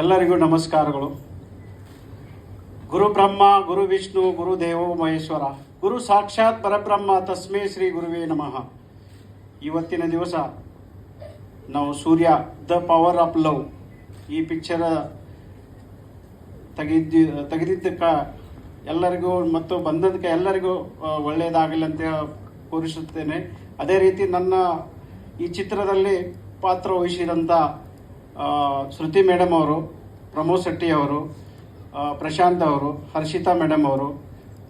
ಎಲ್ಲರಿಗೂ ನಮಸ್ಕಾರಗಳು. ಗುರು ಬ್ರಹ್ಮ ಗುರು ವಿಷ್ಣು, ಗುರು ದೇವೋ ಮಹೇಶ್ವರ, ಗುರು ಸಾಕ್ಷಾತ್ ಪರಬ್ರಹ್ಮ ತಸ್ಮೇ ಶ್ರೀ ಗುರುವೇ ನಮಃ. ಇವತ್ತಿನ ದಿವಸ ನಾವು Surya, the power of love ಈ ಪಿಕ್ಚರ ತೆಗೆದಿ, ತೆಗೆದಿದ್ದಕ್ಕೆ ಎಲ್ಲರಿಗೂ ಮತ್ತು ಬಂದದಕ್ಕೆ ಎಲ್ಲರಿಗೂ ಒಳ್ಳೆಯದಾಗಲಿ ಅಂತ ಕೋರಿಸುತ್ತೇನೆ. ಅದೇ ರೀತಿ ನನ್ನ ಈ ಚಿತ್ರದಲ್ಲಿ ಪಾತ್ರ ವಹಿಸಿದಂಥ ಶ್ರುತಿ ಮೇಡಮ್ ಅವರು, ಪ್ರಮೋದ್ ಶೆಟ್ಟಿ ಅವರು ಪ್ರಶಾಂತ್ ಅವರು, ಹರ್ಷಿತಾ ಮೇಡಮ್ ಅವರು,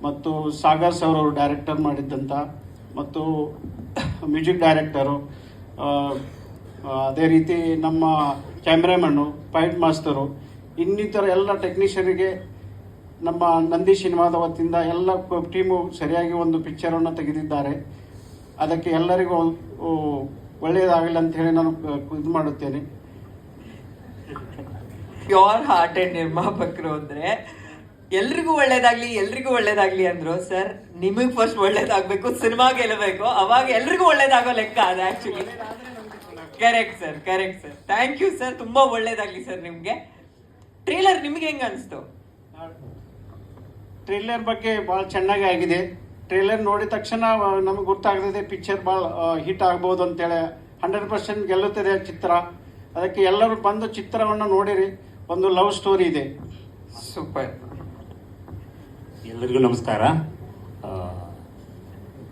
ಮತ್ತು ಸಾಗರ್ ಸರ್ ಅವರು ಡೈರೆಕ್ಟರ್ ಮಾಡಿದ್ದಂಥ ಮತ್ತು ಮ್ಯೂಸಿಕ್ ಡೈರೆಕ್ಟರು ಅದೇ ರೀತಿ ನಮ್ಮ ಕ್ಯಾಮ್ರಾಮನ್ನು ಪೈಂಟ್ ಮಾಸ್ತರು ಇನ್ನಿತರ ಎಲ್ಲ ಟೆಕ್ನಿಷಿಯನ್ಗೆ ನಮ್ಮ ನಂದಿ ಸಿನಿಮಾದ ವತಿಯಿಂದ ಎಲ್ಲ ಟೀಮು ಸರಿಯಾಗಿ ಒಂದು ಪಿಕ್ಚರನ್ನು ತೆಗೆದಿದ್ದಾರೆ. ಅದಕ್ಕೆ ಎಲ್ಲರಿಗೂ ಒಳ್ಳೆಯದಾಗಲಿ ಅಂತ ಹೇಳಿ ನಾನು ಇದು ಮಾಡುತ್ತೇನೆ. ಪ್ಯೂರ್ ಹಾರ್ಟೆಡ್ ನಿರ್ಮಾಪಕರು ಅಂದ್ರೆ, ಎಲ್ರಿಗೂ ಒಳ್ಳೇದಾಗ್ಲಿ ಎಲ್ರಿಗೂ ಒಳ್ಳೇದಾಗ್ಲಿ ಅಂದ್ರು ಸರ್ ನಿಮಗ್ ಫಸ್ಟ್ ಒಳ್ಳೇದಾಗ್ಬೇಕು ಸಿನಿಮಾ ಗೆಲ್ಲಬೇಕು, ಅವಾಗ ಎಲ್ರಿಗೂ ಒಳ್ಳೇದಾಗೋ ಲೆಕ್ಕ ಅದು actually correct sir correct sir thank you sir ತುಂಬಾ ಒಳ್ಳೇದಾಗ್ಲಿ ಸರ್ ನಿಮ್ಗೆ. ಟ್ರೇಲರ್ ನಿಮ್ಗೆ ಹೆಂಗ ಅನಿಸ್ತು? ಟ್ರೇಲರ್ ಬಗ್ಗೆ ಭಾಳ ಚೆನ್ನಾಗಿ ಆಗಿದೆ. ಟ್ರೇಲರ್ ನೋಡಿದ ತಕ್ಷಣ ನಮಗೆ ಗೊತ್ತಾಗ್ತದೆ ಪಿಕ್ಚರ್ ಭಾಳ ಹಿಟ್ ಆಗ್ಬೋದು ಅಂತೇಳಿ. ಹಂಡ್ರೆಡ್ ಪರ್ಸೆಂಟ್ ಗೆಲ್ಲುತ್ತದೆ ಚಿತ್ರ. ಅದಕ್ಕೆ ಎಲ್ಲರೂ ಬಂದು ಚಿತ್ರವನ್ನು ನೋಡಿರಿ ಒಂದು ಲವ್ ಸ್ಟೋರಿ ಇದೆ. ಸೂಪರ್. ಎಲ್ಲರಿಗೂ ನಮಸ್ಕಾರ.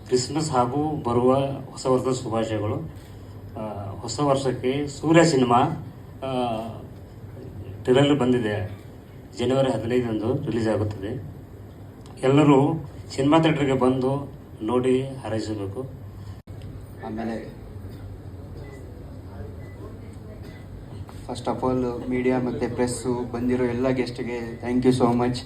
ಕ್ರಿಸ್ಮಸ್ ಹಾಗೂ ಬರುವ ಹೊಸ ವರ್ಷದ ಶುಭಾಶಯಗಳು. ಹೊಸ ವರ್ಷಕ್ಕೆ ಸೂರ್ಯ ಸಿನಿಮಾ ಟ್ರೇಲರ್ ಬಂದಿದೆ. ಜನವರಿ ಹದಿನೈದರಂದು ರಿಲೀಸ್ ಆಗುತ್ತದೆ. ಎಲ್ಲರೂ ಸಿನಿಮಾ ಥಿಯೇಟ್ರಿಗೆ ಬಂದು ನೋಡಿ ಹಾರೈಸಬೇಕು. ಆಮೇಲೆ ಫಸ್ಟ್ ಆಫ್ ಆಲ್ ಮೀಡಿಯಾ ಮತ್ತು ಪ್ರೆಸ್ಸು ಬಂದಿರೋ ಎಲ್ಲ ಗೆಸ್ಟ್ಗೆ ಥ್ಯಾಂಕ್ ಯು ಸೋ ಮಚ್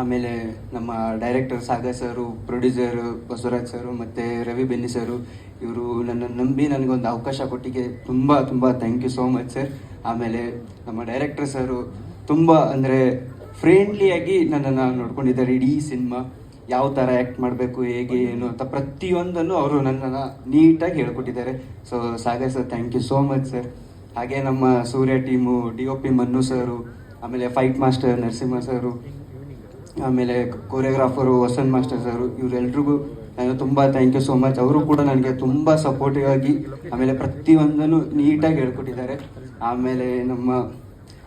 ಆಮೇಲೆ ನಮ್ಮ director Sagar sir producer Basavaraj sir ಮತ್ತು ರವಿ ಬೆನ್ನಿ ಸರು, ಇವರು ನನ್ನ ನಂಬಿ ನನಗೊಂದು ಅವಕಾಶ ಕೊಟ್ಟಿಗೆ ತುಂಬ ತುಂಬ thank you so much sir ಆಮೇಲೆ ನಮ್ಮ ಡೈರೆಕ್ಟರ್ ಸರು ತುಂಬ ಅಂದರೆ ಫ್ರೆಂಡ್ಲಿಯಾಗಿ ನನ್ನನ್ನು ನೋಡ್ಕೊಂಡಿದ್ದಾರೆ ಇಡೀ ಸಿನಿಮಾ ಯಾವ ಥರ ಆ್ಯಕ್ಟ್ ಮಾಡಬೇಕು, ಹೇಗೆ, ಏನು ಅಂತ ಪ್ರತಿಯೊಂದನ್ನು ಅವರು ನನ್ನನ್ನು ನೀಟಾಗಿ ಹೇಳ್ಕೊಟ್ಟಿದ್ದಾರೆ. So Sagar sir thank you so much sir ಹಾಗೆ ನಮ್ಮ Surya team D O P Mannu sir, ಆಮೇಲೆ ಫೈಟ್ ಮಾಸ್ಟರ್ ನರಸಿಂಹ ಸರು, ಆಮೇಲೆ ಕೊರಿಯೋಗ್ರಾಫರು ವಸಂತ್ ಮಾಸ್ಟರ್ ಸರು, ಇವರೆಲ್ರಿಗೂ ನಾನು ತುಂಬ ಥ್ಯಾಂಕ್ ಯು ಸೋ ಮಚ್ ಅವರು ಕೂಡ ನನಗೆ ತುಂಬ ಸಪೋರ್ಟಿವ್ ಆಗಿ, ಆಮೇಲೆ ಪ್ರತಿಯೊಂದನ್ನು ನೀಟಾಗಿ ಹೇಳ್ಕೊಟ್ಟಿದ್ದಾರೆ. ಆಮೇಲೆ ನಮ್ಮ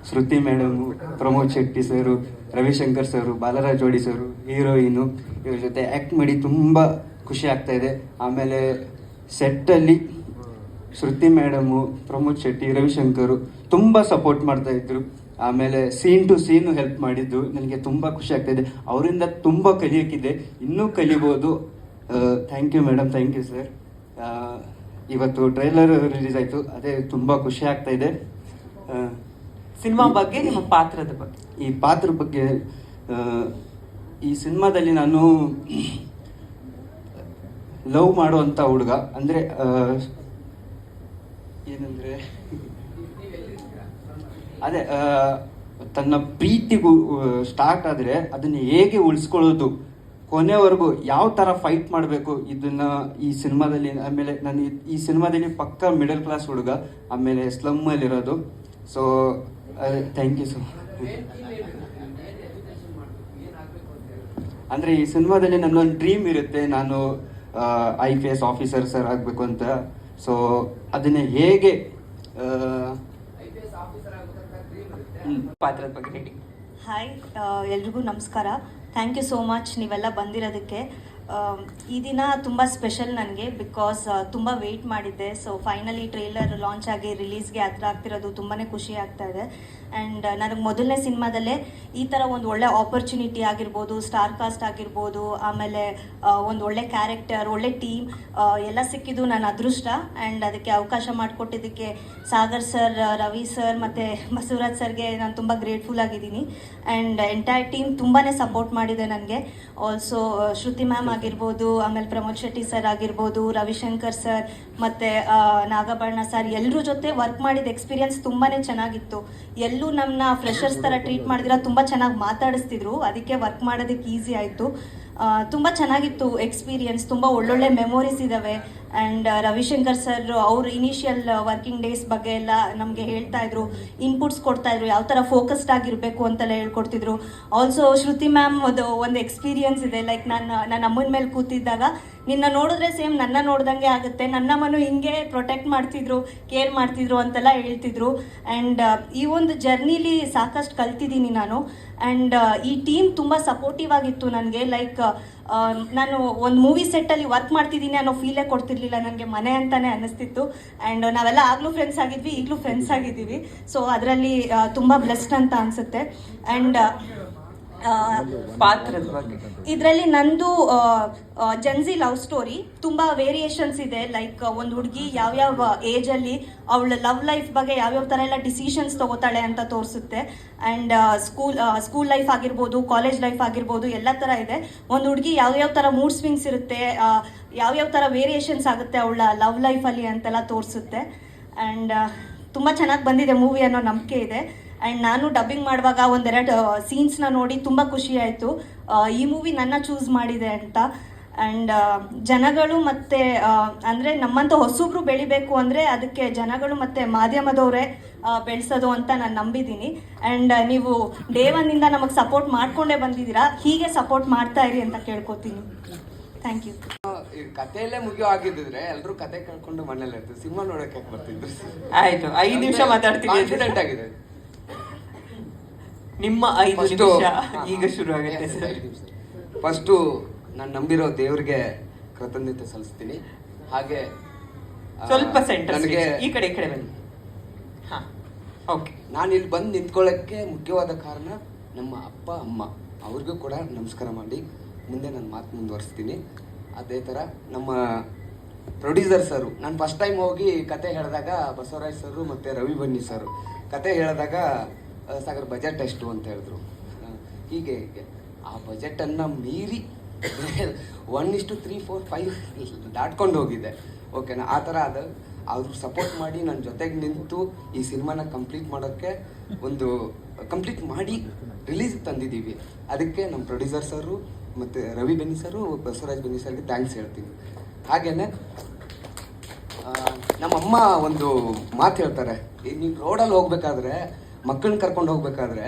Shruti madam Pramod Shetty sir, Ravishankar sir, Balaraj ಜೋಡಿ ಸರು, ಹೀರೋಯಿನು ಇವ್ರ ಜೊತೆ ಆ್ಯಕ್ಟ್ ಮಾಡಿ ತುಂಬ ಖುಷಿ ಆಗ್ತಾ ಇದೆ. ಆಮೇಲೆ ಸೆಟ್ಟಲ್ಲಿ ಶ್ರುತಿ ಮೇಡಮು ಪ್ರಮೋದ್ ಶೆಟ್ಟಿ ರವಿಶಂಕರು ತುಂಬ ಸಪೋರ್ಟ್ ಮಾಡ್ತಾ ಇದ್ರು. ಆಮೇಲೆ ಸೀನ್ ಟು ಸೀನು ಹೆಲ್ಪ್ ಮಾಡಿದ್ದು. ನನಗೆ ತುಂಬ ಖುಷಿ ಆಗ್ತಾ ಇದೆ. ಅವರಿಂದ ತುಂಬ ಕಲಿಯೋಕ್ಕಿದೆ. ಇನ್ನೂ ಕಲಿಬೋದು. Thank you madam thank you sir ಇವತ್ತು ಟ್ರೈಲರ್ ರಿಲೀಸ್ ಆಯಿತು. ಅದೇ ತುಂಬ ಖುಷಿ ಆಗ್ತಾ ಇದೆ. ಸಿನಿಮಾ ಬಗ್ಗೆ ನಿಮ್ಮ ಪಾತ್ರದ ಬಗ್ಗೆ? ಈ ಪಾತ್ರ ಬಗ್ಗೆ ಈ ಸಿನಿಮಾದಲ್ಲಿ ನಾನು ಲವ್ ಮಾಡುವಂಥ ಹುಡುಗ. ಅಂದರೆ ಏನಂದರೆ, ಅದೇ ತನ್ನ ಪ್ರೀತಿಗೂ ಸ್ಟಾರ್ಟ್ ಆದರೆ ಅದನ್ನು ಹೇಗೆ ಉಳಿಸ್ಕೊಳ್ಳೋದು? ಕೊನೆವರೆಗೂ ಯಾವ ಥರ ಫೈಟ್ ಮಾಡಬೇಕು? ಇದನ್ನ ಈ ಸಿನಿಮಾದಲ್ಲಿ, ಆಮೇಲೆ ನಾನು ಈ- ಸಿನಿಮಾದಲ್ಲಿ ಪಕ್ಕ ಮಿಡಲ್ ಕ್ಲಾಸ್ ಹುಡುಗ, ಆಮೇಲೆ ಸ್ಲಮ್ಮಲ್ಲಿರೋದು ಸೊ ಥ್ಯಾಂಕ್ ಯು ಸೊ ಅಂದರೆ ಈ ಸಿನಿಮಾದಲ್ಲಿ ನನ್ನೊಂದು ಡ್ರೀಮ್ ಇರುತ್ತೆ. ನಾನು I P S officer sir ಆಗಬೇಕು ಅಂತ. ಸೊ ಅದನ್ನ ಹೇಗೆ. ಪಾತ್ರದ ಬಗ್ಗೆ ಹೇಳಿ. ಹಾಯ್ ಎಲ್ರಿಗೂ ನಮಸ್ಕಾರ. ಥ್ಯಾಂಕ್ ಯು ಸೋ ಮಚ್ ನೀವೆಲ್ಲ ಬಂದಿರೋದಕ್ಕೆ. ಈ ದಿನ ತುಂಬ ಸ್ಪೆಷಲ್ ನನಗೆ ಬಿಕಾಸ್ ತುಂಬ ವೆಯ್ಟ್ ಮಾಡಿದ್ದೆ. ಸೊ ಫೈನಲಿ ಟ್ರೇಲರ್ ಲಾಂಚ್ ಆಗಿ ರಿಲೀಸ್ಗೆ ಹತ್ರ ಆಗ್ತಿರೋದು ತುಂಬಾ ಖುಷಿ ಆಗ್ತಾ ಇದೆ. ಆ್ಯಂಡ್ ನನಗೆ ಮೊದಲನೇ ಸಿನಿಮಾದಲ್ಲೇ ಈ ಥರ ಒಂದು ಒಳ್ಳೆ ಆಪರ್ಚುನಿಟಿ ಆಗಿರ್ಬೋದು ಸ್ಟಾರ್ ಕಾಸ್ಟ್ ಆಗಿರ್ಬೋದು ಆಮೇಲೆ ಒಂದು ಒಳ್ಳೆ ಕ್ಯಾರೆಕ್ಟರ್ ಒಳ್ಳೆ ಟೀಮ್ ಎಲ್ಲ ಸಿಕ್ಕಿದ್ದು ನನ್ನ ಅದೃಷ್ಟ. ಆ್ಯಂಡ್ ಅದಕ್ಕೆ ಅವಕಾಶ ಮಾಡಿಕೊಟ್ಟಿದ್ದಕ್ಕೆ ಸಾಗರ್ ಸರ್ ರವಿ ಸರ್ ಮತ್ತು ಬಸವರಾಜ್ ಸರ್ಗೆ ನಾನು ತುಂಬ ಗ್ರೇಟ್ಫುಲ್ ಆಗಿದ್ದೀನಿ. ಆ್ಯಂಡ್ ಎಂಟೈರ್ ಟೀಮ್ ತುಂಬಾ ಸಪೋರ್ಟ್ ಮಾಡಿದೆ ನನಗೆ. ಆಲ್ಸೋ ಶ್ರುತಿ ಮ್ಯಾಮ್ ಆಗಿರ್ಬೋದು ಆಮೇಲೆ ಪ್ರಮೋದ್ ಶೆಟ್ಟಿ ಸರ್ ಆಗಿರ್ಬೋದು ರವಿಶಂಕರ್ ಸರ್ ಮತ್ತು ನಾಗಬಣ್ಣ ಸರ್ ಎಲ್ಲರ ಜೊತೆ ವರ್ಕ್ ಮಾಡಿದ ಎಕ್ಸ್ಪೀರಿಯನ್ಸ್ ತುಂಬಾ ಚೆನ್ನಾಗಿತ್ತು. ಎಲ್ಲೂ ನಮ್ಮನ್ನ ಫ್ರೆಷರ್ಸ್ ಥರ ಟ್ರೀಟ್ ಮಾಡಿದಿರ, ತುಂಬ ಚೆನ್ನಾಗಿ ಮಾತಾಡಿಸ್ತಿದ್ರು. ಅದಕ್ಕೆ ವರ್ಕ್ ಮಾಡೋದಕ್ಕೆ ಈಸಿ ಆಯಿತು. ತುಂಬ ಚೆನ್ನಾಗಿತ್ತು ಎಕ್ಸ್ಪೀರಿಯನ್ಸ್ ತುಂಬ ಒಳ್ಳೊಳ್ಳೆ ಮೆಮೊರೀಸ್ ಇದ್ದಾವೆ ಆ್ಯಂಡ್ ರವಿಶಂಕರ್ ಸರ್ ಅವ್ರ ಇನಿಷಿಯಲ್ ವರ್ಕಿಂಗ್ ಡೇಸ್ ಬಗ್ಗೆ ಎಲ್ಲ ನಮಗೆ ಹೇಳ್ತಾ ಇದ್ರು. ಇನ್ಪುಟ್ಸ್ ಕೊಡ್ತಾ ಇದ್ರು, ಯಾವ ಥರ ಫೋಕಸ್ಡ್ ಆಗಿರಬೇಕು ಅಂತೆಲ್ಲ ಹೇಳ್ಕೊಡ್ತಿದ್ರು. ಆಲ್ಸೋ ಶ್ರುತಿ ಮ್ಯಾಮ್ ಅದು ಒಂದು ಎಕ್ಸ್ಪೀರಿಯನ್ಸ್ ಇದೆ. ಲೈಕ್ ನಾನು ನನ್ನ ಅಮ್ಮನ ಮೇಲೆ ಕೂತಿದ್ದಾಗ ನಿನ್ನ ನೋಡಿದ್ರೆ ಸೇಮ್ ನನ್ನ ನೋಡ್ದಂಗೆ ಆಗುತ್ತೆ. ನನ್ನ ಮನು ಹಿಂಗೆ ಪ್ರೊಟೆಕ್ಟ್ ಮಾಡ್ತಿದ್ರು ಕೇರ್ ಮಾಡ್ತಿದ್ರು ಅಂತೆಲ್ಲ ಹೇಳ್ತಿದ್ರು. ಆ್ಯಂಡ್ ಈ ಒಂದು ಜರ್ನಿಲಿ ಸಾಕಷ್ಟು ಕಲ್ತಿದ್ದೀನಿ ನಾನು. ಆ್ಯಂಡ್ ಈ ಟೀಮ್ ತುಂಬ ಸಪೋರ್ಟಿವ್ ಆಗಿತ್ತು ನನಗೆ. ಲೈಕ್ ನಾನು ಒಂದು ಮೂವಿ ಸೆಟ್ಟಲ್ಲಿ ವರ್ಕ್ ಮಾಡ್ತಿದ್ದೀನಿ ಅನ್ನೋ ಫೀಲೇ ಕೊಡ್ತಿರ್ಲಿಲ್ಲ ನನಗೆ. ಮನೆ ಅಂತಾನೆ ಅನ್ನಿಸ್ತಿತ್ತು. ಆ್ಯಂಡ್ ನಾವೆಲ್ಲ ಆಗಲೂ ಫ್ರೆಂಡ್ಸ್ ಆಗಿದ್ವಿ, ಈಗಲೂ ಫ್ರೆಂಡ್ಸ್ ಆಗಿದ್ದೀವಿ. ಸೊ ಅದರಲ್ಲಿ ತುಂಬ ಬ್ಲೆಸ್ಡ್ ಅಂತ ಅನಿಸುತ್ತೆ. ಆ್ಯಂಡ್ ಪಾತ್ರದ ಬಗ್ಗೆ. ಇದರಲ್ಲಿ ನಂದು ಜನ್ಸಿ ಲವ್ ಸ್ಟೋರಿ ತುಂಬ ವೇರಿಯೇಷನ್ಸ್ ಇದೆ. ಲೈಕ್ ಒಂದು ಹುಡುಗಿ ಯಾವ್ಯಾವ ಏಜಲ್ಲಿ ಅವಳ ಲವ್ ಲೈಫ್ ಬಗ್ಗೆ ಯಾವ್ಯಾವ ಥರ ಎಲ್ಲ ಡಿಸಿಷನ್ಸ್ ತಗೋತಾಳೆ ಅಂತ ತೋರಿಸುತ್ತೆ. ಆ್ಯಂಡ್ ಸ್ಕೂಲ್ ಸ್ಕೂಲ್ ಲೈಫ್ ಆಗಿರ್ಬೋದು ಕಾಲೇಜ್ ಲೈಫ್ ಆಗಿರ್ಬೋದು, ಎಲ್ಲ ಥರ ಇದೆ. ಒಂದು ಹುಡುಗಿ ಯಾವ್ಯಾವ ಥರ ಮೂಡ್ ಸ್ವಿಂಗ್ಸ್ ಇರುತ್ತೆ ಯಾವ ಯಾವ್ಯಾವ ಥರ ವೇರಿಯೇಷನ್ಸ್ ಆಗುತ್ತೆ ಅವಳ ಲವ್ ಲೈಫಲ್ಲಿ ಅಂತೆಲ್ಲ ತೋರಿಸುತ್ತೆ. ಆ್ಯಂಡ್ ತುಂಬ ಚೆನ್ನಾಗಿ ಬಂದಿದೆ ಮೂವಿ ಅನ್ನೋ ನಂಬಿಕೆ ಇದೆ. ಆ್ಯಂಡ್ ನಾನು ಡಬ್ಬಿಂಗ್ ಮಾಡುವಾಗ ಒಂದೆರಡು ಸೀನ್ಸ್ನ ನೋಡಿ ತುಂಬ ಖುಷಿ ಆಯಿತು. ಈ ಮೂವಿ ನನ್ನ ಚೂಸ್ ಮಾಡಿದೆ ಅಂತ. ಆ್ಯಂಡ್ ಜನಗಳು ಮತ್ತು ಅಂದರೆ ನಮ್ಮಂಥ ಹೊಸಬ್ರು ಬೆಳಿಬೇಕು ಅಂದರೆ ಅದಕ್ಕೆ ಜನಗಳು ಮತ್ತು ಮಾಧ್ಯಮದವರೇ ಬೆಳೆಸೋದು ಅಂತ ನಾನು ನಂಬಿದ್ದೀನಿ ಆ್ಯಂಡ್ ನೀವು ಡೇ ಒನ್ನಿಂದ ನಮಗೆ ಸಪೋರ್ಟ್ ಮಾಡ್ಕೊಂಡೇ ಬಂದಿದ್ದೀರಾ ಹೀಗೆ ಸಪೋರ್ಟ್ ಮಾಡ್ತಾ ಇರಿ ಅಂತ ಕೇಳ್ಕೊತೀನಿ. ಥ್ಯಾಂಕ್ ಯು ಕಥೆಯಲ್ಲೇ ಮುಗಿಯೋ ಆಗಿದ್ದಿದ್ರೆ ಎಲ್ಲರೂ ಕತೆ ಕೇಳ್ಕೊಂಡು ಮನೇಲಿ ಇರ್ತೀವಿ ಸಿನಿಮಾ ನೋಡೋಕೆ ಬರ್ತಿದ್ರು? ಆಯ್ತು ಐದು ನಿಮಿಷ ಮಾತಾಡ್ತೀನಿ. ಆಗಿದೆ. ನಿಮ್ಮ ಐದು First- ನಿಮಿಷ ಈಗ ಶುರು ಆಗುತ್ತೆ ಸರ್. ಫಸ್ಟು ನಾನು ನಂಬಿರೋ ದೇವ್ರಿಗೆ ಕೃತಜ್ಞತೆ ಸಲ್ಲಿಸ್ತೀನಿ. ಹಾಗೆ ಆ, ಸ್ವಲ್ಪ ಸೆಂಟರ್ ನನಗೆ ಈ ಕಡೆ ಈ ಕಡೆ ಬನ್ನಿ. ಹಾ. ಓಕೆ ನಾನು ಇಲ್ಲಿ ಬಂದು ನಿಂತ್ಕೊಳ್ಳೋಕ್ಕೆ ಮುಖ್ಯವಾದ ಕಾರಣ ನಮ್ಮ ಅಪ್ಪ ಅಮ್ಮ ಅವ್ರಿಗೂ ಕೂಡ ನಮಸ್ಕಾರ ಮಾಡಿ ಮುಂದೆ ನನ್ನ ಮಾತು ಮುಂದುವರಿಸ್ತೀನಿ. ಅದೇ ಥರ ನಮ್ಮ ಪ್ರೊಡ್ಯೂಸರ್ ಸರು ನಾನು ಫಸ್ಟ್ ಟೈಮ್ ಹೋಗಿ ಕತೆ ಹೇಳಿದಾಗ ಬಸವರಾಜ್ ಸರು ಮತ್ತು ರವಿ ಬನ್ನಿ ಸರು. ಕತೆ ಹೇಳಿದಾಗ ಸಾಗರ್ ಬಜೆಟ್ ಎಷ್ಟು ಅಂತ ಹೇಳಿದ್ರು. ಹೀಗೆ ಆ ಬಜೆಟನ್ನು ಮೀರಿ ಒನ್ ಇಷ್ಟು ತ್ರೀ ಫೋರ್ ಫೈವ್ ದಾಟ್ಕೊಂಡು ಹೋಗಿದೆ. ಓಕೆನಾ ಆ ಥರ ಅದು ಅವ್ರು ಸಪೋರ್ಟ್ ಮಾಡಿ ನನ್ನ ಜೊತೆಗೆ ನಿಂತು ಈ ಸಿನಿಮಾನ ಕಂಪ್ಲೀಟ್ ಮಾಡೋಕ್ಕೆ ಒಂದು ಕಂಪ್ಲೀಟ್ ಮಾಡಿ ರಿಲೀಸ್ ತಂದಿದ್ದೀವಿ. ಅದಕ್ಕೆ ನಮ್ಮ ಪ್ರೊಡ್ಯೂಸರ್ ಸರು ಮತ್ತು ರವಿ ಬೆನ್ನಿ ಸರು ಬಸವರಾಜ್ ಬೆನ್ನಿ ಸರ್ಗೆ ಥ್ಯಾಂಕ್ಸ್ ಹೇಳ್ತೀನಿ. ಹಾಗೇನೆ ಆ, ನಮ್ಮಮ್ಮ ಒಂದು ಮಾತು ಹೇಳ್ತಾರೆ ನೀವು ರೋಡಲ್ಲಿ ಹೋಗ್ಬೇಕಾದ್ರೆ ಮಕ್ಕಳನ್ನ ಕರ್ಕೊಂಡು ಹೋಗ್ಬೇಕಾದ್ರೆ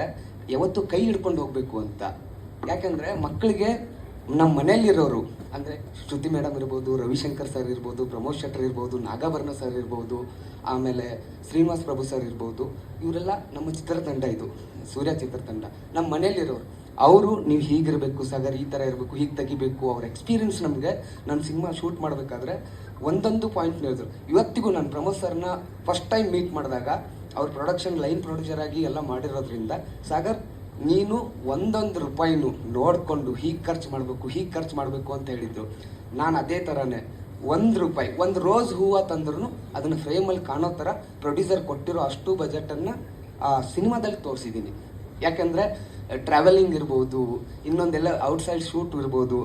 ಯಾವತ್ತು ಕೈ ಹಿಡ್ಕೊಂಡು ಹೋಗ್ಬೇಕು ಅಂತ. ಯಾಕಂದ್ರೆ ಮಕ್ಕಳಿಗೆ ನಮ್ಮ ಮನೆಯಲ್ಲಿರೋರು, ಅಂದರೆ ಶ್ರುತಿ ಮೇಡಮ್ ಇರ್ಬೋದು, ರವಿಶಂಕರ್ ಸರ್ ಇರ್ಬೋದು, ಪ್ರಮೋದ್ ಶೆಟ್ಟರ್ ಇರ್ಬೋದು, ನಾಗಾಭರಣ ಸರ್ ಇರ್ಬೋದು, ಆಮೇಲೆ ಶ್ರೀನಿವಾಸ್ ಪ್ರಭು ಸರ್ ಇರ್ಬೋದು, ಇವರೆಲ್ಲ ನಮ್ಮ ಚಿತ್ರತಂಡ ಇದು, ಸೂರ್ಯ ಚಿತ್ರತಂಡ. ನಮ್ಮ ಮನೆಯಲ್ಲಿರೋರು. ಅವರು ನೀವು ಹೀಗಿರಬೇಕು ಸಾಗರ್, ಈ ಥರ ಇರಬೇಕು, ಹೀಗೆ ತೆಗಿಬೇಕು, ಅವ್ರ ಎಕ್ಸ್ಪೀರಿಯನ್ಸ್ ನಮಗೆ ನನ್ನ ಸಿನಿಮಾ ಶೂಟ್ ಮಾಡಬೇಕಾದ್ರೆ ಒಂದೊಂದು ಪಾಯಿಂಟ್ ಹೇಳಿದ್ರು. ಇವತ್ತಿಗೂ ನಾನು ಪ್ರಮೋದ್ ಸರ್ನ ಫಸ್ಟ್ ಟೈಮ್ ಮೀಟ್ ಮಾಡಿದಾಗ ಅವ್ರ ಪ್ರೊಡಕ್ಷನ್ ಲೈನ್ ಪ್ರೊಡ್ಯೂಸರ್ ಆಗಿ ಎಲ್ಲ ಮಾಡಿರೋದ್ರಿಂದ, ಸಾಗರ್, ನೀನು ಒಂದೊಂದು ರೂಪಾಯಿನೂ ನೋಡಿಕೊಂಡು ಹೀಗೆ ಖರ್ಚು ಮಾಡಬೇಕು, ಹೀಗೆ ಖರ್ಚು ಮಾಡಬೇಕು ಅಂತ ಹೇಳಿದ್ದು. ನಾನು ಅದೇ ಥರನೇ ಒಂದು ರೂಪಾಯಿ, ಒಂದು ರೋಸ್ ಹೂವು ತಂದ್ರೂ ಅದನ್ನು ಫ್ರೇಮಲ್ಲಿ ಕಾಣೋ ಥರ ಪ್ರೊಡ್ಯೂಸರ್ ಕೊಟ್ಟಿರೋ ಅಷ್ಟು ಬಜೆಟನ್ನು ಆ, ಸಿನಿಮಾದಲ್ಲಿ ತೋರಿಸಿದ್ದೀನಿ ಯಾಕೆಂದರೆ ಟ್ರಾವೆಲಿಂಗ್ ಇರ್ಬೋದು, ಇನ್ನೊಂದೆಲ್ಲ ಔಟ್ಸೈಡ್ ಶೂಟ್ ಇರ್ಬೋದು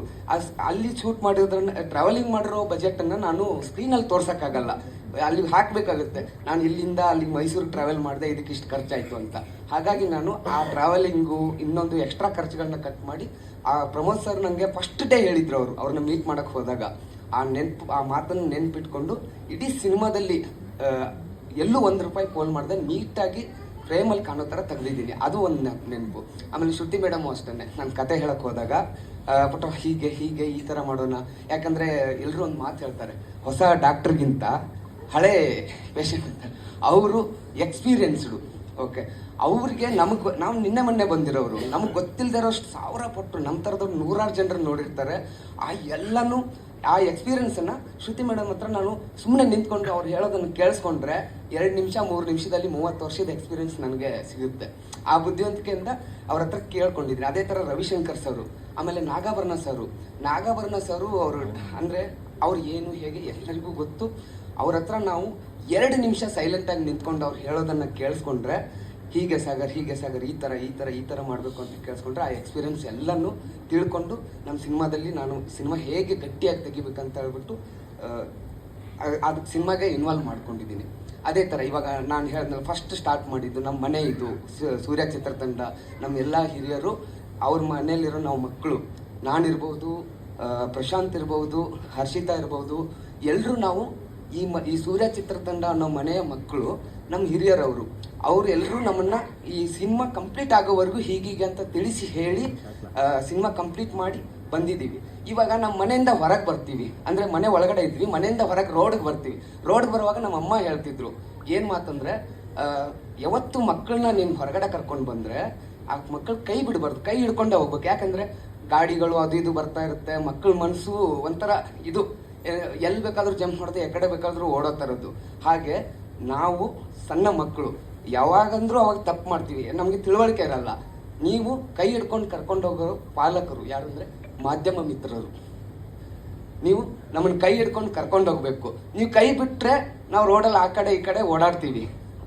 ಅಲ್ಲಿ ಶೂಟ್ ಮಾಡಿರೋದ್ರನ್ನ ಟ್ರಾವೆಲಿಂಗ್ ಮಾಡಿರೋ ಬಜೆಟನ್ನು ನಾನು ಸ್ಕ್ರೀನಲ್ಲಿ ತೋರ್ಸೋಕ್ಕಾಗಲ್ಲ. ಅಲ್ಲಿ ಹಾಕಬೇಕಾಗುತ್ತೆ. ನಾನು ಇಲ್ಲಿಂದ ಅಲ್ಲಿ ಮೈಸೂರು ಟ್ರಾವೆಲ್ ಮಾಡಿದೆ, ಇದಕ್ಕೆ ಇಷ್ಟು ಖರ್ಚಾಯಿತು ಅಂತ. ಹಾಗಾಗಿ ನಾನು ಆ ಟ್ರಾವೆಲಿಂಗು ಇನ್ನೊಂದು ಎಕ್ಸ್ಟ್ರಾ ಖರ್ಚುಗಳನ್ನ ಕಟ್ ಮಾಡಿ, ಆ ಪ್ರಮೋದ್ ಸರ್ ನನಗೆ ಫಸ್ಟ್ ಡೇ ಹೇಳಿದ್ರು ಅವರು, ಅವ್ರನ್ನ ಮೀಟ್ ಮಾಡೋಕ್ಕೆ ಹೋದಾಗ. ಆ ನೆನ್ಪು, ಆ ಮಾತನ್ನು ನೆನ್ಪಿಟ್ಕೊಂಡು ಇಡೀ ಸಿನಿಮಾದಲ್ಲಿ ಎಲ್ಲೂ ಒಂದು ರೂಪಾಯಿ ಫೋನ್ ಮಾಡಿದೆ, ನೀಟಾಗಿ ಫ್ರೇಮಲ್ಲಿ ಕಾಣೋ ಥರ ತೆಗ್ದಿದ್ದೀನಿ. ಅದು ಒಂದು ನೆನಪು. ಆಮೇಲೆ ಶ್ರುತಿ ಮೇಡಮು ಅಷ್ಟೇ ನಾನು ಕತೆ ಹೇಳಕ್ಕೆ ಹೋದಾಗ ಹೀಗೆ ಹೀಗೆ ಈ ಥರ ಮಾಡೋಣ. ಯಾಕಂದರೆ ಎಲ್ಲರೂ ಒಂದು ಮಾತು ಹೇಳ್ತಾರೆ. ಹೊಸ ಡಾಕ್ಟ್ರಿಗಿಂತ ಹಳೆ ಪೇಷಂಟ್ ಅವರು ಎಕ್ಸ್ಪೀರಿಯನ್ಸ್ಡು ಓಕೆ ಅವ್ರಿಗೆ ನಮಗೆ ನಾವು ನಿನ್ನೆ ಮೊನ್ನೆ ಬಂದಿರೋರು. ನಮಗೆ ಗೊತ್ತಿಲ್ಲದಿರೋಷ್ಟು ಸಾವಿರ ಪಟ್ಟು ನಮ್ಮ ಥರದವ್ರು ನೂರಾರು ಜನರು ನೋಡಿರ್ತಾರೆ. ಆ ಎಲ್ಲನೂ, ಆ ಎಕ್ಸ್ಪೀರಿಯನ್ಸನ್ನು ಶ್ರುತಿ ಮೇಡಮ್ ಹತ್ರ ನಾನು ಸುಮ್ಮನೆ ನಿಂತ್ಕೊಂಡು ಅವ್ರು ಹೇಳೋದನ್ನು ಕೇಳಿಸ್ಕೊಂಡ್ರೆ ಎರಡು ನಿಮಿಷ, ಮೂರು ನಿಮಿಷದಲ್ಲಿ ಮೂವತ್ತು ವರ್ಷದ ಎಕ್ಸ್ಪೀರಿಯನ್ಸ್ ನನಗೆ ಸಿಗುತ್ತೆ. ಆ ಬುದ್ಧಿವಂತಿಕೆಯಿಂದ ಅವ್ರ ಹತ್ರ ಕೇಳ್ಕೊಂಡಿದ್ದೀನಿ. ಅದೇ ಥರ ರವಿಶಂಕರ್ ಸರು, ಆಮೇಲೆ ನಾಗಾಭರಣ ಸರು. ನಾಗಾಭರಣ ಸರು ಅವರು ಅಂದರೆ ಅವ್ರು ಏನು ಹೇಗೆ ಎಲ್ಲರಿಗೂ ಗೊತ್ತು. ಅವ್ರ ಹತ್ರ ನಾವು ಎರಡು ನಿಮಿಷ ಸೈಲೆಂಟಾಗಿ ನಿಂತ್ಕೊಂಡು ಅವ್ರು ಹೇಳೋದನ್ನು ಕೇಳಿಸ್ಕೊಂಡ್ರೆ, ಹೀಗೆ ಸಾಗರ್ ಹೀಗೆ ಸಾಗರ್, ಈ ಥರ ಈ ಥರ ಈ ಥರ ಮಾಡಬೇಕು ಅಂತ ಕೇಳಿಸ್ಕೊಂಡ್ರೆ ಆ ಎಕ್ಸ್ಪೀರಿಯನ್ಸ್ ಎಲ್ಲನೂ ತಿಳ್ಕೊಂಡು ನಮ್ಮ ಸಿನಿಮಾದಲ್ಲಿ ನಾನು ಸಿನಿಮಾ ಹೇಗೆ ಗಟ್ಟಿಯಾಗಿ ತೆಗಿಬೇಕಂತ ಹೇಳ್ಬಿಟ್ಟು ಅದಕ್ಕೆ ಸಿನಿಮಾಗೆ ಇನ್ವಾಲ್ವ್ ಮಾಡ್ಕೊಂಡಿದ್ದೀನಿ. ಅದೇ ಥರ ಇವಾಗ ನಾನು ಹೇಳಿದ್ನಲ್ಲ ಫಸ್ಟ್ ಸ್ಟಾರ್ಟ್ ಮಾಡಿದ್ದು ನಮ್ಮ ಮನೆ ಇದು ಸೂರ್ಯ ಚಿತ್ರತಂಡ ನಮ್ಮ ಎಲ್ಲ ಹಿರಿಯರು, ಅವ್ರ ಮನೆಯಲ್ಲಿರೋ ನಾವು ಮಕ್ಕಳು, ನಾನಿರ್ಬೋದು ಪ್ರಶಾಂತ್ ಇರ್ಬೋದು, ಹರ್ಷಿತಾ ಇರ್ಬೋದು ಎಲ್ಲರೂ ನಾವು ಈ ಮ, ಈ ಸೂರ್ಯ ಚಿತ್ರತಂಡ ಅನ್ನೋ ಮನೆಯ ಮಕ್ಕಳು ನಮ್ಮ ಹಿರಿಯರವರು. ಅವ್ರು ಎಲ್ಲರೂ ನಮ್ಮನ್ನ ಈ ಸಿನಿಮಾ ಕಂಪ್ಲೀಟ್ ಆಗೋವರೆಗೂ ಹೀಗೀಗೆ ಅಂತ ತಿಳಿಸಿ ಹೇಳಿ ಸಿನಿಮಾ ಕಂಪ್ಲೀಟ್ ಮಾಡಿ ಬಂದಿದ್ದೀವಿ. ಇವಾಗ ನಮ್ಮ ಮನೆಯಿಂದ ಹೊರಗೆ ಬರ್ತೀವಿ. ಅಂದ್ರೆ ಮನೆ ಒಳಗಡೆ ಇದ್ವಿ, ಮನೆಯಿಂದ ಹೊರಗೆ ರೋಡ್ಗೆ ಬರ್ತೀವಿ. ರೋಡ್ಗೆ ಬರುವಾಗ ನಮ್ಮ ಅಮ್ಮ ಹೇಳ್ತಿದ್ರು, ಏನು ಮಾತಂದ್ರೆ ಯಾವತ್ತು ಮಕ್ಕಳನ್ನ ನೀನು ಹೊರಗಡೆ ಕರ್ಕೊಂಡು ಬಂದ್ರೆ, ಆ ಮಕ್ಕಳು ಕೈ ಬಿಡಬಾರ್ದು, ಕೈ ಹಿಡ್ಕೊಂಡೇ ಹೋಗ್ಬೇಕು. ಯಾಕಂದ್ರೆ ಗಾಡಿಗಳು ಅದು ಇದು ಬರ್ತಾ ಇರುತ್ತೆ, ಮಕ್ಕಳ ಮನಸ್ಸು ಒಂಥರ ಇದು. ಎಲ್ಲಿ ಬೇಕಾದ್ರೂ ಜಂಪ್ ಮಾಡುತ್ತೆ, ಎಕಡೆ ಬೇಕಾದರೂ ಓಡೋ ಥರದ್ದು ಹಾಗೆ ನಾವು ಸಣ್ಣ ಮಕ್ಕಳು, ಯಾವಾಗಂದ್ರೂ ಅವಾಗ ತಪ್ಪು ಮಾಡ್ತೀವಿ. ನಮಗೆ ತಿಳುವಳಿಕೆ ಇರಲ್ಲ. ನೀವು ಕೈ ಹಿಡ್ಕೊಂಡು ಕರ್ಕೊಂಡು ಹೋಗೋರು ಪಾಲಕರು. ಯಾರು ಅಂದರೆ ಮಾಧ್ಯಮ ಮಿತ್ರರು. ನೀವು ನಮ್ಮನ್ನು ಕೈ ಹಿಡ್ಕೊಂಡು ಕರ್ಕೊಂಡು ಹೋಗ್ಬೇಕು. ನೀವು ಕೈ ಬಿಟ್ಟರೆ ನಾವು ರೋಡಲ್ಲಿ ಆ ಕಡೆ ಈ ಕಡೆ ಓಡಾಡ್ತೀವಿ.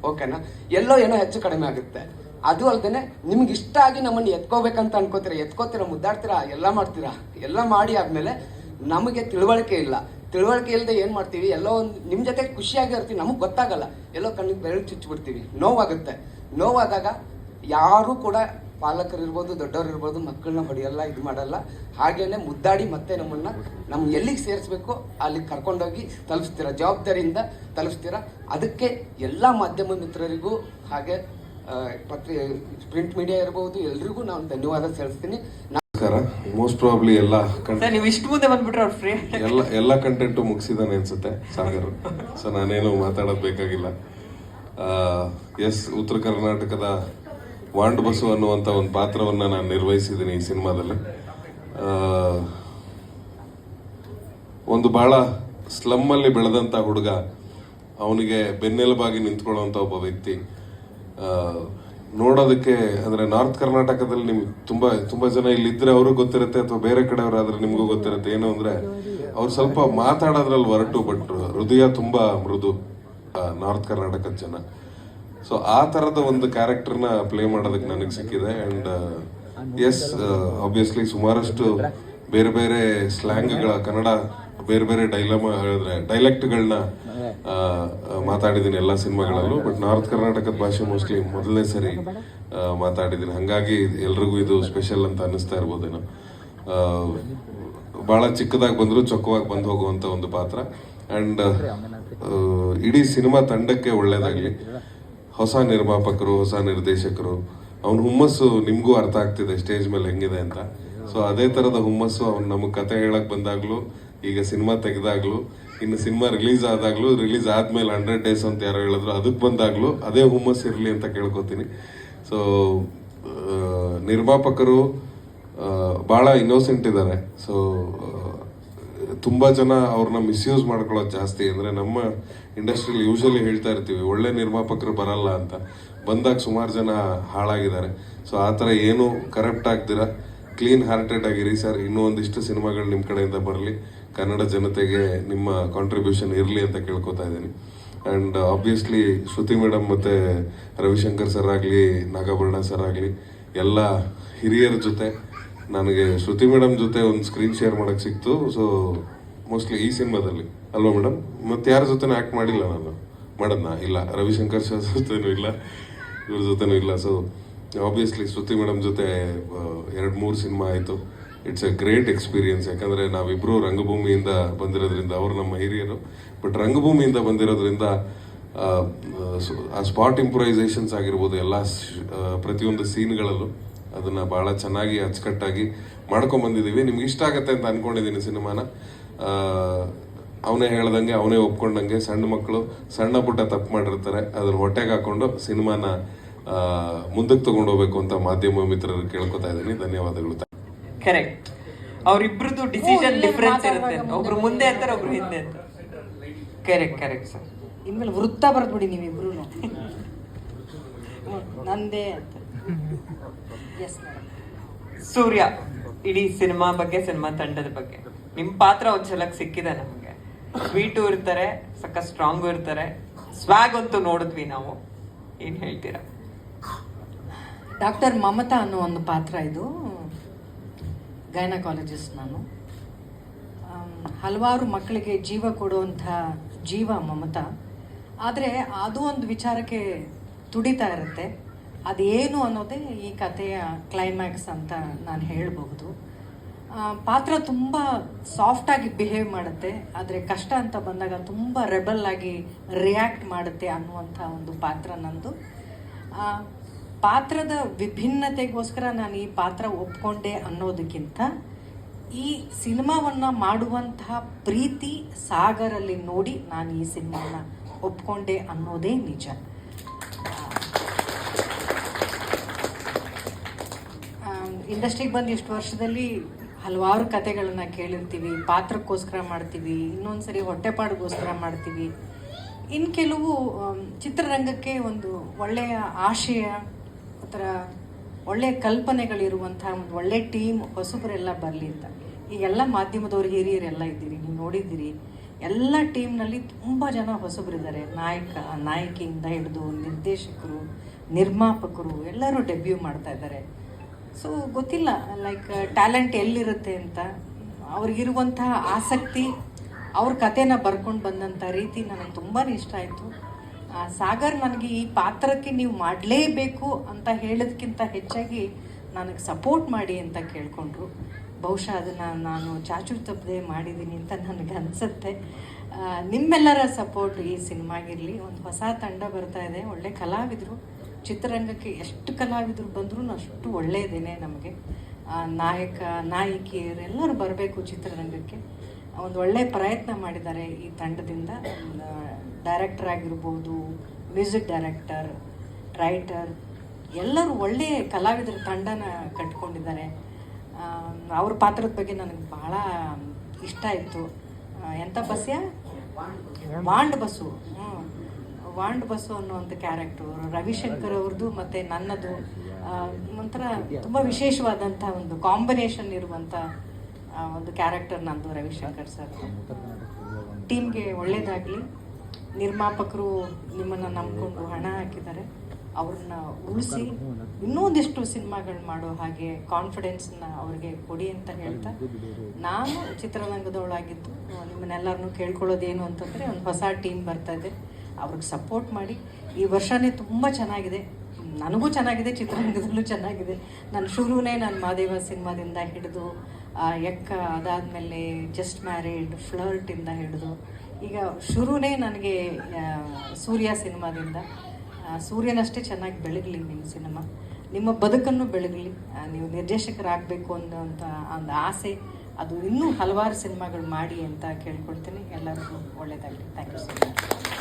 ಓಕೆನಾ? ಎಲ್ಲೋ ಏನೋ ಹೆಚ್ಚು ಕಡಿಮೆ ಆಗುತ್ತೆ. ಅದು ಅಲ್ದೇನೆ ನಿಮ್ಗೆ ಇಷ್ಟ ಆಗಿ ನಮ್ಮನ್ನು ಎತ್ಕೋಬೇಕಂತ ಅನ್ಕೋತೀರಾ? ಎತ್ಕೋತೀರಾ, ಮುದ್ದಾಡ್ತೀರಾ? ಎಲ್ಲ ಮಾಡ್ತೀರಾ? ಎಲ್ಲ ಮಾಡಿ ಆದ್ಮೇಲೆ ನಮಗೆ ತಿಳುವಳಿಕೆ ಇಲ್ಲ. ತಿಳುವಳಿಕೆ ಇಲ್ಲದೆ ಏನು ಮಾಡ್ತೀವಿ? ಎಲ್ಲೋ ಒಂದು ನಿಮ್ಮ ಜೊತೆ ಖುಷಿಯಾಗಿ ಇರ್ತೀವಿ. ನಮಗೆ ಗೊತ್ತಾಗಲ್ಲ. ಎಲ್ಲೋ ಕಣ್ಣಿಗೆ ಬೆರಳು ಚುಚ್ಚಿಬಿಡ್ತೀವಿ ನೋವಾಗುತ್ತೆ. ನೋವಾದಾಗ ಯಾರು ಕೂಡ ಪಾಲಕರು ಇರ್ಬೋದು, ದೊಡ್ಡವರು ಇರ್ಬೋದು, ಮಕ್ಕಳನ್ನ ಹೊಡೆಯಲ್ಲ, ಇದು ಮಾಡಲ್ಲ. ಹಾಗೇನೆ ಮುದ್ದಾಡಿ ಮತ್ತೆ ನಮ್ಮನ್ನ ನಮ್ಮ ಎಲ್ಲಿಗೆ ಸೇರಿಸ್ಬೇಕು ಅಲ್ಲಿಗೆ ಕರ್ಕೊಂಡೋಗಿ ತಲುಪಿಸ್ತೀರಾ? ಜವಾಬ್ದಾರಿಯಿಂದ ತಲುಪಿಸ್ತೀರ? ಅದಕ್ಕೆ ಎಲ್ಲ ಮಾಧ್ಯಮ ಮಿತ್ರರಿಗೂ ಹಾಗೆ ಪತ್ರಿ ಪ್ರಿಂಟ್ ಮೀಡಿಯಾ ಇರಬಹುದು ಎಲ್ರಿಗೂ ನಾನು ಧನ್ಯವಾದ ಸಲ್ಲಿಸ್ತೀನಿ. ನಮಸ್ಕಾರ. ಮೋಸ್ಟ್ ಪ್ರಾಬ್ಲಿ ಎಲ್ಲ ನೀವು ಇಷ್ಟು ಮುಂದೆ ಬಂದ್ಬಿಟ್ರೆ ಅವ್ರು ಫ್ರೀ ಎಲ್ಲ ಎಲ್ಲ ಕಂಟೆಂಟು ಮುಗಿಸಿದಾನೆ ಅನ್ಸುತ್ತೆ ಸಾಗರ್. ಸೊ ನಾನೇನು ಮಾತಾಡೋದು ಬೇಕಾಗಿಲ್ಲ. ಎಸ್ ಉತ್ತರ ಕರ್ನಾಟಕದ ವಾಂಡ್ ಬಸು ಅನ್ನುವಂಥ ಒಂದು ಪಾತ್ರವನ್ನು ನಾನು ನಿರ್ವಹಿಸಿದ್ದೀನಿ ಈ ಸಿನಿಮಾದಲ್ಲಿ. ಒಂದು ಭಾಳ ಸ್ಲಮ್ಮಲ್ಲಿ ಬೆಳೆದಂಥ ಹುಡುಗ ಅವನಿಗೆ ಬೆನ್ನೆಲುಬಾಗಿ ನಿಂತ್ಕೊಳ್ಳುವಂಥ ಒಬ್ಬ ವ್ಯಕ್ತಿ. ನೋಡೋದಕ್ಕೆ, ಅಂದ್ರೆ ನಾರ್ತ್ ಕರ್ನಾಟಕದಲ್ಲಿ ನಿಮ್ಗೆ ತುಂಬಾ ತುಂಬಾ ಜನ ಇಲ್ಲಿ ಇದ್ರೆ ಅವ್ರಿಗೂ ಗೊತ್ತಿರುತ್ತೆ, ಅಥವಾ ಬೇರೆ ಕಡೆಯವರಾದರೆ ನಿಮಗೂ ಗೊತ್ತಿರುತ್ತೆ. ಏನು ಅಂದ್ರೆ, ಅವ್ರು ಸ್ವಲ್ಪ ಮಾತಾಡೋದ್ರಲ್ಲಿ ಹೊರಟು, ಬಟ್ ಹೃದಯ ತುಂಬಾ ಮೃದು ನಾರ್ತ್ ಕರ್ನಾಟಕದ ಜನ. ಸೊ ಆ ತರದ ಒಂದು ಕ್ಯಾರೆಕ್ಟರ್ನ ಪ್ಲೇ ಮಾಡೋದಕ್ಕೆ ನನಗೆ ಸಿಕ್ಕಿದೆ. ಅಂಡ್ ಎಸ್ ಆಬ್ವಿಯಸ್ಲಿ ಸುಮಾರಷ್ಟು ಬೇರೆ ಬೇರೆ ಸ್ಲ್ಯಾಂಗ್ಗಳ, ಕನ್ನಡ ಬೇರೆ ಬೇರೆ ಡೈಲಮ ಹೇಳಿದ್ರೆ ಡೈಲೆಕ್ಟ್ಗಳನ್ನ ಮಾತಾಡಿದ್ದೀನಿ ಎಲ್ಲ ಸಿನಿಮಾಗಳಲ್ಲೂ ಬಟ್ ನಾರ್ತ್ ಕರ್ನಾಟಕದ ಭಾಷೆ ಮೋಸ್ಟ್ಲಿ ಮೊದಲನೇ ಸರಿ ಮಾತಾಡಿದ್ದೀನಿ. ಹಂಗಾಗಿ ಎಲ್ರಿಗೂ ಇದು ಸ್ಪೆಷಲ್ ಅಂತ ಅನ್ನಿಸ್ತಾ ಇರ್ಬೋದೇನೋ. ಭಾಳ ಬಹಳ ಚಿಕ್ಕದಾಗಿ ಬಂದರೂ ಚೊಕ್ಕವಾಗಿ ಬಂದು ಹೋಗುವಂತ ಒಂದು ಪಾತ್ರ. ಅಂಡ್ ಇಡೀ ಸಿನಿಮಾ ತಂಡಕ್ಕೆ ಒಳ್ಳೇದಾಗಲಿ. ಹೊಸ ನಿರ್ಮಾಪಕರು ಹೊಸ ನಿರ್ದೇಶಕರು ಅವನ ಹುಮ್ಮಸ್ಸು ನಿಮಗೂ ಅರ್ಥ ಆಗ್ತಿದೆ ಸ್ಟೇಜ್ ಮೇಲೆ ಹೆಂಗಿದೆ ಅಂತ. ಸೊ ಅದೇ ಥರದ ಹುಮ್ಮಸ್ಸು ಅವ್ನು ನಮಗೆ ಕತೆ ಹೇಳಕ್ಕೆ ಬಂದಾಗ್ಲೂ ಈಗ ಸಿನಿಮಾ ತೆಗೆದಾಗ್ಲೂ, ಇನ್ನು ಸಿನಿಮಾ ರಿಲೀಸ್ ಆದಾಗ್ಲೂ ರಿಲೀಸ್ ಆದ್ಮೇಲೆ ಹಂಡ್ರೆಡ್ ಡೇಸ್ ಅಂತ ಯಾರೋ ಹೇಳಿದ್ರು, ಅದಕ್ಕೆ ಬಂದಾಗ್ಲೂ ಅದೇ ಹುಮ್ಮಸ್ ಇರಲಿ ಅಂತ ಕೇಳ್ಕೊತೀನಿ. ಸೊ ನಿರ್ಮಾಪಕರು ಭಾಳ ಇನ್ನೋಸೆಂಟ್ ಇದ್ದಾರೆ. ಸೊ ತುಂಬ ಜನ ಅವ್ರನ್ನ ಮಿಸ್ಯೂಸ್ ಮಾಡ್ಕೊಳ್ಳೋದು ಜಾಸ್ತಿ. ಅಂದರೆ ನಮ್ಮ ಇಂಡಸ್ಟ್ರಿಯಲ್ಲಿ ಯೂಶಲಿ ಹೇಳ್ತಾ ಇರ್ತೀವಿ, ಒಳ್ಳೆ ನಿರ್ಮಾಪಕರು ಬರಲ್ಲ ಅಂತ. ಬಂದಾಗ ಸುಮಾರು ಜನ ಹಾಳಾಗಿದ್ದಾರೆ. ಸೊ ಆ ಥರ ಏನು ಕರಪ್ಟ್ ಆಗ್ತೀರಾ? ಕ್ಲೀನ್ ಹಾರ್ಟೆಡ್ ಆಗಿರಿ ಸರ್. ಇನ್ನೂ ಒಂದಿಷ್ಟು ಸಿನಿಮಾಗಳು ನಿಮ್ಮ ಕಡೆಯಿಂದ ಬರಲಿ. ಕನ್ನಡ ಜನತೆಗೆ ನಿಮ್ಮ ಕಾಂಟ್ರಿಬ್ಯೂಷನ್ ಇರಲಿ ಅಂತ ಕೇಳ್ಕೊತಾ ಇದ್ದೀನಿ. ಅಂಡ್ ಆಬ್ವಿಯಸ್ಲಿ ಶ್ರುತಿ ಮೇಡಮ್ ಮತ್ತು ರವಿಶಂಕರ್ ಸರ್ ಆಗಲಿ, ನಾಗಾಭರಣ ಸರ್ ಆಗಲಿ, ಎಲ್ಲ ಹಿರಿಯರ ಜೊತೆ ನನಗೆ ಶ್ರುತಿ ಮೇಡಮ್ ಜೊತೆ ಒಂದು ಸ್ಕ್ರೀನ್ ಶೇರ್ ಮಾಡೋಕ್ಕೆ ಸಿಕ್ತು. ಸೊ ಮೋಸ್ಟ್ಲಿ ಈ ಸಿನಿಮಾದಲ್ಲಿ. ಅಲ್ವಾ ಮೇಡಮ್ ಮತ್ತೆ ಯಾರ ಜೊತೆನೂ ಆ್ಯಕ್ಟ್ ಮಾಡಿಲ್ಲ ನಾನು. ಮಾಡದ್ನ ಇಲ್ಲ. ರವಿಶಂಕರ್ ಸರ್ ಜೊತೆನೂ ಇಲ್ಲ. ಇವ್ರ ಜೊತೆನೂ ಇಲ್ಲ. ಸೊ ಆಬ್ವಿಯಸ್ಲಿ ಶ್ರುತಿ ಮೇಡಮ್ ಜೊತೆ ಎರಡು ಮೂರು ಸಿನಿಮಾ ಆಯಿತು. ಇಟ್ಸ್ ಎ ಗ್ರೇಟ್ ಎಕ್ಸ್ಪೀರಿಯನ್ಸ್ ಯಾಕಂದರೆ ನಾವಿಬ್ಬರು ರಂಗಭೂಮಿಯಿಂದ ಬಂದಿರೋದ್ರಿಂದ ಅವರು ನಮ್ಮ ಹಿರಿಯರು. ಬಟ್ ರಂಗಭೂಮಿಯಿಂದ ಬಂದಿರೋದ್ರಿಂದ ಆ, ಸ್ಪಾಟ್ ಇಂಪ್ರೈಸೇಷನ್ಸ್ ಆಗಿರ್ಬೋದು ಎಲ್ಲ ಪ್ರತಿಯೊಂದು ಸೀನ್ಗಳಲ್ಲೂ ಅದನ್ನು ಭಾಳ ಚೆನ್ನಾಗಿ ಅಚ್ಚುಕಟ್ಟಾಗಿ ಮಾಡ್ಕೊಂಬಂದಿದ್ದೀವಿ ನಿಮ್ಗೆ ಇಷ್ಟ ಆಗುತ್ತೆ ಅಂತ ಅನ್ಕೊಂಡಿದ್ದೀನಿ ಸಿನಿಮಾನ. ಅವನೇ ಹೇಳ್ದಂಗೆ ಅವನೇ ಒಪ್ಕೊಂಡಂಗೆ ಸಣ್ಣ ಮಕ್ಕಳು ಸಣ್ಣ ಪುಟ್ಟ ತಪ್ಪು ಮಾಡಿರ್ತಾರೆ. ಅದನ್ನ ಹೊಟ್ಟೆಗೆ ಹಾಕೊಂಡು ಸಿನಿಮಾನ ಮುಂದಕ್ಕೆ ತಗೊಂಡು ಹೋಗ್ಬೇಕು ಅಂತ ಮಾಧ್ಯಮ ಮಿತ್ರರು ಕೇಳ್ಕೊತಾ ಇದ್ದೀನಿ. ಧನ್ಯವಾದಗಳು. ಕರೆಕ್ಟ್ ಅವ್ರಿಬ್ರದ್ದು ಡಿಸಿಷನ್ ಡಿಫ್ರೆನ್ಸ್ ಇರುತ್ತೆ ಒಬ್ರು ಮುಂದೆ ಅಂತಾರೆ ಒಬ್ರು ಹಿಂದೆ ಅಂತ ಕರೆಕ್ಟ್ ಕರೆಕ್ಟ್ ಸರ್ ಇನ್ಮೇಲೆ ವೃತ್ತ ಬರ್ದ್ಬಿಡಿ ನೀವಿಬ್ರು ನಂದೇ ಅಂತ. ಎಸ್ ಸೂರ್ಯ ಇಡೀ ಸಿನಿಮಾ ಬಗ್ಗೆ ಸಿನಿಮಾ ತಂಡದ ಬಗ್ಗೆ. ನಿಮ್ ಪಾತ್ರ ಒಂದ್ ಚಲಕ್ ಸಿಕ್ಕಿದೆ ನಮ್ಗೆ. ಸ್ವೀಟು ಇರ್ತಾರೆ ಸಕ್ಕ ಸ್ಟ್ರಾಂಗು ಇರ್ತಾರೆ. ಸ್ವಾಗ್ ಅಂತೂ ನೋಡಿದ್ವಿ ನಾವು. ಏನ್ ಹೇಳ್ತೀರಾ? ಡಾಕ್ಟರ್ ಮಮತಾ ಅನ್ನೋ ಒಂದು ಪಾತ್ರ ಇದು. ಗೈನಕಾಲಜಿಸ್ಟ್ ನಾನು. ಹಲವಾರು ಮಕ್ಕಳಿಗೆ ಜೀವ ಕೊಡುವಂಥ ಜೀವ ಮಮತಾ. ಆದರೆ ಅದು ಒಂದು ವಿಚಾರಕ್ಕೆ ತುಡಿತಾ ಇರುತ್ತೆ. ಅದೇನು ಅನ್ನೋದೇ ಈ ಕಥೆಯ ಕ್ಲೈಮ್ಯಾಕ್ಸ್ ಅಂತ ನಾನು ಹೇಳಬಹುದು. ಪಾತ್ರ ತುಂಬ ಸಾಫ್ಟಾಗಿ ಬಿಹೇವ್ ಮಾಡುತ್ತೆ. ಆದರೆ ಕಷ್ಟ ಅಂತ ಬಂದಾಗ ತುಂಬ ರೆಬಲ್ ಆಗಿ ರಿಯಾಕ್ಟ್ ಮಾಡುತ್ತೆ ಅನ್ನುವಂಥ ಒಂದು ಪಾತ್ರ ನಂದು. ಪಾತ್ರದ ವಿಭಿನ್ನತೆಗೋಸ್ಕರ ನಾನು ಈ ಪಾತ್ರ ಒಪ್ಕೊಂಡೆ ಅನ್ನೋದಕ್ಕಿಂತ ಈ ಸಿನಿಮಾವನ್ನು ಮಾಡುವಂತಹ ಪ್ರೀತಿ ಸಾಗರಲ್ಲಿ ನೋಡಿ ನಾನು ಈ ಸಿನಿಮಾನ ಒಪ್ಕೊಂಡೆ ಅನ್ನೋದೇ ನಿಜ. ಇಂಡಸ್ಟ್ರಿಗೆ ಬಂದು ಇಷ್ಟು ವರ್ಷದಲ್ಲಿ ಹಲವಾರು ಕತೆಗಳನ್ನು ಕೇಳಿರ್ತೀವಿ, ಪಾತ್ರಕ್ಕೋಸ್ಕರ ಮಾಡ್ತೀವಿ, ಇನ್ನೊಂದ್ಸರಿ ಹೊಟ್ಟೆಪಾಡಿಗೋಸ್ಕರ ಮಾಡ್ತೀವಿ. ಇನ್ನು ಕೆಲವು ಚಿತ್ರರಂಗಕ್ಕೆ ಒಂದು ಒಳ್ಳೆಯ ಆಶಯ ಒಂಥರ ಒಳ್ಳೆಯ ಕಲ್ಪನೆಗಳಿರುವಂಥ ಒಂದು ಒಳ್ಳೆ ಟೀಮ್ ಹೊಸಬರೆಲ್ಲ ಬರಲಿ ಅಂತ. ಈಗೆಲ್ಲ ಮಾಧ್ಯಮದವ್ರು ಹಿರಿಯರೆಲ್ಲ ಇದ್ದೀರಿ, ನೀವು ನೋಡಿದ್ದೀರಿ. ಎಲ್ಲ ಟೀಮ್ನಲ್ಲಿ ತುಂಬ ಜನ ಹೊಸಬರಿದ್ದಾರೆ. ನಾಯಕ, ನಾಯಕಿಯಿಂದ ಹಿಡಿದು ನಿರ್ದೇಶಕರು, ನಿರ್ಮಾಪಕರು ಎಲ್ಲರೂ ಡೆಬ್ಯೂ ಮಾಡ್ತಾ ಇದ್ದಾರೆ. ಸೊ ಗೊತ್ತಿಲ್ಲ ಲೈಕ್ ಟ್ಯಾಲೆಂಟ್ ಎಲ್ಲಿರುತ್ತೆ ಅಂತ. ಅವ್ರಿಗಿರುವಂತಹ ಆಸಕ್ತಿ, ಅವ್ರ ಕಥೆನ ಬರ್ಕೊಂಡು ಬಂದಂಥ ರೀತಿ ನನಗೆ ತುಂಬಾ ಇಷ್ಟ ಆಯಿತು. ಸಾಗರ್ ನನಗೆ ಈ ಪಾತ್ರಕ್ಕೆ ನೀವು ಮಾಡಲೇಬೇಕು ಅಂತ ಹೇಳೋದಕ್ಕಿಂತ ಹೆಚ್ಚಾಗಿ ನನಗೆ ಸಪೋರ್ಟ್ ಮಾಡಿ ಅಂತ ಕೇಳಿಕೊಂಡ್ರು. ಬಹುಶಃ ಅದನ್ನು ನಾನು ಚಾಚು ತಪ್ಪದೆ ಮಾಡಿದ್ದೀನಿ ಅಂತ ನನಗೆ ಅನಿಸುತ್ತೆ. ನಿಮ್ಮೆಲ್ಲರ ಸಪೋರ್ಟ್ ಈ ಸಿನಿಮಾಗಿರಲಿ. ಒಂದು ಹೊಸ ತಂಡ ಬರ್ತಾ ಇದೆ. ಒಳ್ಳೆ ಕಲಾವಿದರು. ಚಿತ್ರರಂಗಕ್ಕೆ ಎಷ್ಟು ಕಲಾವಿದರು ಬಂದರೂ ಅಷ್ಟು ಒಳ್ಳೆಯದೇನೆ ನಮಗೆ. ನಾಯಕ ನಾಯಕಿಯರೆಲ್ಲರೂ ಬರಬೇಕು ಚಿತ್ರರಂಗಕ್ಕೆ. ಒಂದು ಒಳ್ಳೆಯ ಪ್ರಯತ್ನ ಮಾಡಿದ್ದಾರೆ ಈ ತಂಡದಿಂದ. ಡೈರೆಕ್ಟರ್ ಆಗಿರ್ಬೋದು ಮ್ಯೂಸಿಕ್ ಡೈರೆಕ್ಟರ್ ರೈಟರ್ ಎಲ್ಲರೂ ಒಳ್ಳೆಯ ಕಲಾವಿದರ ತಂಡನ ಕಟ್ಕೊಂಡಿದ್ದಾರೆ. ಅವ್ರ ಪಾತ್ರದ ಬಗ್ಗೆ ನನಗೆ ಭಾಳ ಇಷ್ಟ ಆಯಿತು. ಎಂಥ ಬಸ್ಯ? ವಾಂಡ್ ಬಸ್ಸು. ಹ್ಞೂ ವಾಂಡ್ ಬಸ್ಸು ಅನ್ನುವಂಥ ಕ್ಯಾರೆಕ್ಟ್ರು ರವಿಶಂಕರ್ ಅವ್ರದ್ದು ಮತ್ತು ನನ್ನದು. ಒಂಥರ ತುಂಬ ವಿಶೇಷವಾದಂಥ ಒಂದು ಕಾಂಬಿನೇಷನ್ ಇರುವಂಥ ಒಂದು ಕ್ಯಾರೆಕ್ಟರ್ ನಂದು ರವಿಶಂಕರ್ ಸರ್. ಟೀಮ್ಗೆ ಒಳ್ಳೇದಾಗಲಿ. ನಿರ್ಮಾಪಕರು ನಿಮ್ಮನ್ನು ನಂಬಿಕೊಂಡು ಹಣ ಹಾಕಿದ್ದಾರೆ. ಅವ್ರನ್ನ ಉಳಿಸಿ ಇನ್ನೊಂದಿಷ್ಟು ಸಿನಿಮಾಗಳು ಮಾಡೋ ಹಾಗೆ ಕಾನ್ಫಿಡೆನ್ಸ್ನ ಅವ್ರಿಗೆ ಕೊಡಿ ಅಂತ ಹೇಳ್ತಾ ನಾನು ಚಿತ್ರರಂಗದವಳಾಗಿದ್ದು ನಿಮ್ಮನ್ನೆಲ್ಲರನ್ನೂ ಕೇಳ್ಕೊಳ್ಳೋದೇನು ಅಂತಂದರೆ ಒಂದು ಹೊಸ ಟೀಮ್ ಬರ್ತಾ ಇದೆ. ಅವ್ರಿಗೆ ಸಪೋರ್ಟ್ ಮಾಡಿ. ಈ ವರ್ಷನೇ ತುಂಬ ಚೆನ್ನಾಗಿದೆ. ನನಗೂ ಚೆನ್ನಾಗಿದೆ ಚಿತ್ರರಂಗದಲ್ಲೂ ಚೆನ್ನಾಗಿದೆ. ನಾನು ಶುರುನೇ ನಾನು ಮಾದೇವ ಸಿನಿಮಾದಿಂದ ಹಿಡಿದು ಆ, ಎಕ್ಕ ಅದಾದಮೇಲೆ ಜಸ್ಟ್ ಮ್ಯಾರಿಡ್ ಫ್ಲರ್ಟಿಂದ ಹಿಡಿದು ಈಗ ಶುರುನೇ ನನಗೆ ಸೂರ್ಯ ಸಿನಿಮಾದಿಂದ. ಸೂರ್ಯನಷ್ಟೇ ಚೆನ್ನಾಗಿ ಬೆಳಗಲಿ ನಿಮ್ಮ ಸಿನಿಮಾ. ನಿಮ್ಮ ಬದುಕನ್ನು ಬೆಳಗಲಿ. ನೀವು ನಿರ್ದೇಶಕರಾಗಬೇಕು ಅನ್ನೋಂಥ ಒಂದು ಆಸೆ. ಅದು ಇನ್ನೂ ಹಲವಾರು ಸಿನಿಮಾಗಳು ಮಾಡಿ ಅಂತ ಕೇಳ್ಕೊಳ್ತೀನಿ. ಎಲ್ಲರಿಗೂ ಒಳ್ಳೆಯದಾಗಲಿ ಥ್ಯಾಂಕ್ ಯು ಸೊ ಮಚ್